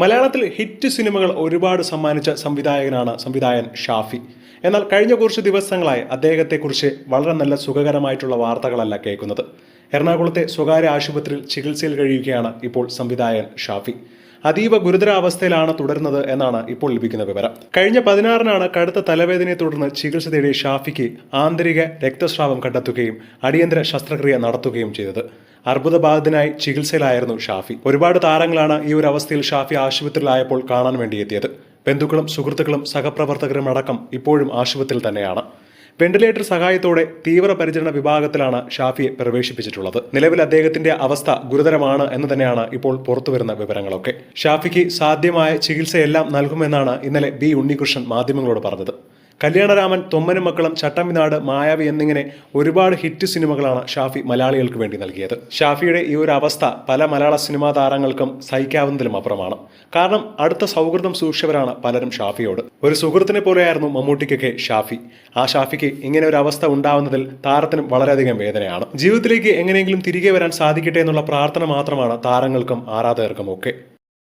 മലയാളത്തിൽ ഹിറ്റ് സിനിമകൾ ഒരുപാട് സമ്മാനിച്ച സംവിധായകനാണ് സംവിധായകൻ ഷാഫി. എന്നാൽ കഴിഞ്ഞ കുറച്ച് ദിവസങ്ങളായി അദ്ദേഹത്തെക്കുറിച്ച് വളരെ നല്ല സുഖകരമായിട്ടുള്ള വാർത്തകളല്ല കേൾക്കുന്നത്. എറണാകുളത്തെ സ്വകാര്യ ആശുപത്രിയിൽ ചികിത്സയിൽ കഴിയുകയാണ് ഇപ്പോൾ സംവിധായകൻ ഷാഫി. അതീവ ഗുരുതരാവസ്ഥയിലാണ് തുടരുന്നത് എന്നാണ് ഇപ്പോൾ ലഭിക്കുന്ന വിവരം. കഴിഞ്ഞ പതിനാറിനാണ് കടുത്ത തലവേദനയെ തുടർന്ന് ചികിത്സ തേടിയ ഷാഫിക്ക് ആന്തരിക രക്തസ്രാവം കണ്ടെത്തുകയും അടിയന്തര ശസ്ത്രക്രിയ നടത്തുകയും ചെയ്തത്. അർബുദബാധിതനായി ചികിത്സയിലായിരുന്നു ഷാഫി. ഒരുപാട് താരങ്ങളാണ് ഈ ഒരു അവസ്ഥയിൽ ഷാഫി ആശുപത്രിയിലായപ്പോൾ കാണാൻ വേണ്ടി എത്തിയത് ബന്ധുക്കളും സുഹൃത്തുക്കളും സഹപ്രവർത്തകരും അടക്കം ഇപ്പോഴും ആശുപത്രിയിൽ തന്നെയാണ്. വെന്റിലേറ്റർ സഹായത്തോടെ തീവ്രപരിചരണ വിഭാഗത്തിലാണ് ഷാഫിയെ പ്രവേശിപ്പിച്ചിട്ടുള്ളത്. നിലവിൽ അദ്ദേഹത്തിന്റെ അവസ്ഥ ഗുരുതരമാണ് എന്ന് തന്നെയാണ് ഇപ്പോൾ പുറത്തുവരുന്ന വിവരങ്ങളൊക്കെ. ഷാഫിക്ക് സാധ്യമായ ചികിത്സയെല്ലാം നൽകുമെന്നാണ് ഇന്നലെ ബി ഉണ്ണികൃഷ്ണൻ മാധ്യമങ്ങളോട് പറഞ്ഞത്. കല്യാണരാമൻ തൊമ്മനും മക്കളും ചട്ടമ്പിനാട് മായാവി എന്നിങ്ങനെ ഒരുപാട് ഹിറ്റ് സിനിമകളാണ് ഷാഫി മലയാളികൾക്ക് വേണ്ടി നൽകിയത്. ഷാഫിയുടെ ഈ ഒരു അവസ്ഥ പല മലയാള സിനിമാ താരങ്ങൾക്കും സഹിക്കാവുന്നതിലും അപ്പുറമാണ്. കാരണം അടുത്ത സൗഹൃദം സൂക്ഷിച്ചവരാണ് പലരും ഷാഫിയോട്. ഒരു സുഹൃത്തിനെ പോലെയായിരുന്നു മമ്മൂട്ടിക്കൊക്കെ ഷാഫി. ആ ഷാഫിക്ക് ഇങ്ങനെ ഒരു അവസ്ഥ ഉണ്ടാവുന്നതിൽ താരത്തിനും വളരെയധികം വേദനയാണ്. ജീവിതത്തിലേക്ക് എങ്ങനെയെങ്കിലും തിരികെ വരാൻ സാധിക്കട്ടെ എന്നുള്ള പ്രാർത്ഥന മാത്രമാണ് താരങ്ങൾക്കും ആരാധകർക്കും ഒക്കെ.